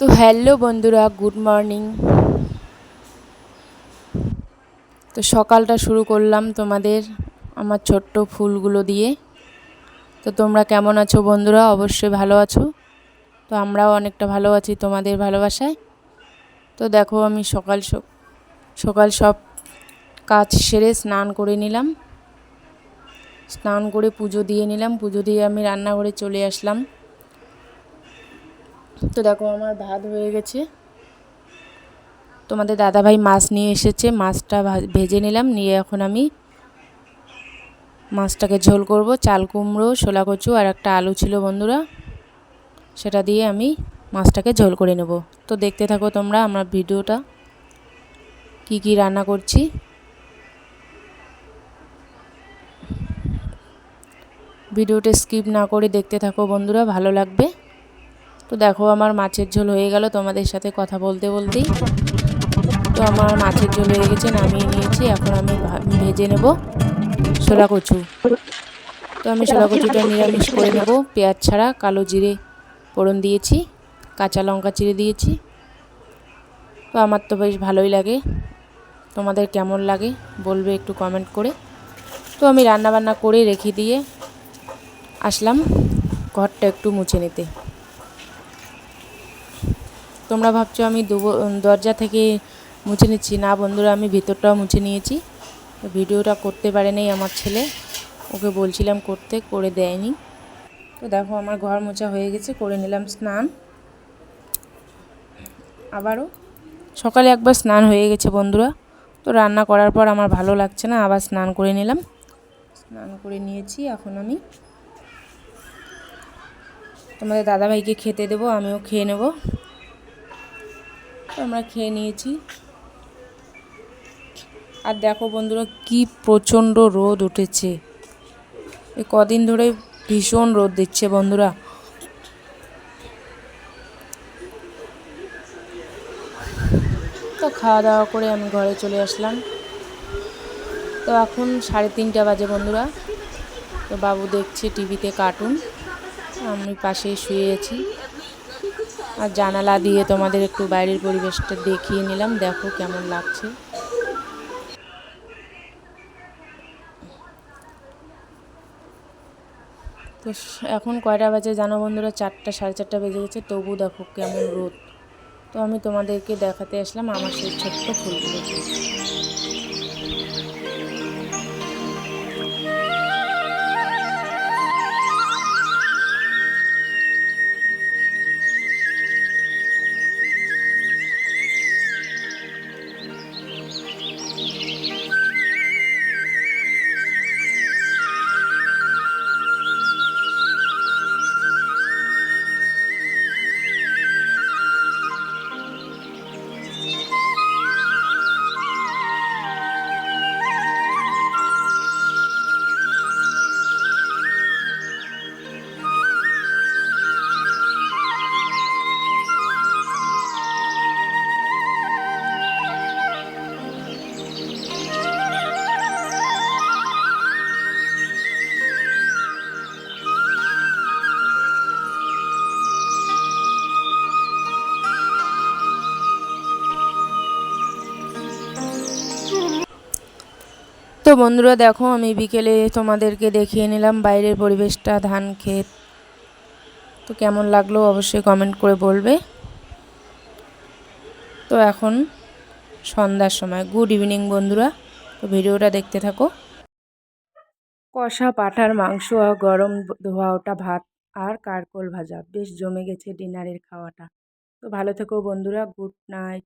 তো হ্যালো বন্ধুরা, good morning. তো সকালটা শুরু করলাম তোমাদের আমার ছোট্ট ফুলগুলো দিয়ে। তো তোমরা কেমন আছো বন্ধুরা? অবশ্যই ভালো আছো। তো আমরাও অনেকটা ভালো আছি তোমাদের ভালোবাসায়। তো দেখো আমি সকাল সকাল সব কাজ সেরে স্নান করে নিলাম। স্নান করে পুজো দিয়ে নিলাম। পুজো দিয়ে আমি রান্নাঘরে চলে আসলাম। তো দেখো আমার ভাত হয়ে গেছে। তোমাদের দাদাভাই মাছ নিয়ে এসেছে, মাছটা ভেজে নিলাম, নিয়ে এখন আমি মাছটাকে ঝোল করব, চাল কুমড়ো, ছোলা কচু আর একটা আলু ছিল বন্ধুরা। সেটা দিয়ে আমি মাছটাকে ঝোল করে নেব। তো দেখতে থাকো তোমরা আমার ভিডিওটা, কি কি রান্না করছি। ভিডিওটা স্কিপ না করে দেখতে থাকো বন্ধুরা, ভালো লাগবে। তো দেখো আমার মাছের ঝোল হয়ে গেল তোমাদের সাথে কথা বলতে বলতেই। তো আমার মাছের ঝোল হয়ে গেছে, নামিয়ে নিয়েছি। এখন আমি ভেজে নেব ছোলা কচু। তো আমি ছোলা কচুটা নিরামিষ করে নেব। পেঁয়াজ ছাড়া, কালো জিরে ফোড়ন দিয়েছি, কাঁচা লঙ্কা চিড়ে দিয়েছি। তো আমার তো বেশ ভালোই লাগে। তোমাদের কেমন লাগে বলবে একটু কমেন্ট করে। তো আমি রান্না বান্না করে রেখে দিয়ে আসলাম। ঘরটা একটু মুছে নিতে। তোমরা ভাবছ আমি দরজা থেকে মুছে নিচ্ছি। না বন্ধুরা, আমি ভিতরটাও মুছে নিয়েছি। ভিডিওটা করতে পারে পারেনি আমার ছেলে। ওকে বলছিলাম করতে, করে দেয়নি। তো দেখো, আমার ঘর মোছা হয়ে গেছে, করে নিলাম স্নান। আবারও। সকালে একবার স্নান হয়ে গেছে বন্ধুরা। তো রান্না করার পর আমার ভালো লাগছে না, আবার স্নান করে নিলাম। স্নান করে নিয়েছি, এখন আমি। তোমাদের দাদাভাইকে খেতে দেবো, আমিও খেয়ে নেব। আমরা খেয়ে নিয়েছি। আর দেখো বন্ধুরা, কি প্রচণ্ড রোদ উঠেছে। এ কদিন ধরে ভীষণ রোদ দিচ্ছে বন্ধুরা। তো খাওয়া দাওয়া করে আমি ঘরে চলে আসলাম। তো এখন সাড়ে তিনটা বাজে বন্ধুরা। তো বাবু দেখছে টিভিতে কার্টুন। আমি পাশেই শুয়ে আছি। আর জানালা দিয়ে তোমাদের একটু বাইরের পরিবেশটা দেখিয়ে নিলাম। দেখো কেমন লাগছে। তো এখন কয়টা বাজে জানো বন্ধুরা? চারটা, সাড়ে চারটা বেজে গেছে। তবু দেখো কেমন রোদ। তো আমি তোমাদেরকে দেখাতে আসলাম আমার সেই ছোট্ট ফুলগুলো তো বন্ধুরা দেখো, আমি বিকেলে তোমাদেরকে দেখিয়ে নিলাম বাইরের পরিবেশটা, ধান ক্ষেত। তো কেমন লাগল অবশ্যই কমেন্ট করে বলবে। তো এখন সন্ধ্যার সময়। গুড ইভিনিং বন্ধুরা। তো ভিডিওটা দেখতে থাকো। কষা পাঠার মাংস আর গরম ধোয়া ওটা ভাত আর কারকোল ভাজা। বেশ জমে গেছে ডিনারের খাওয়াটা। তো ভালো থেকো বন্ধুরা। Good night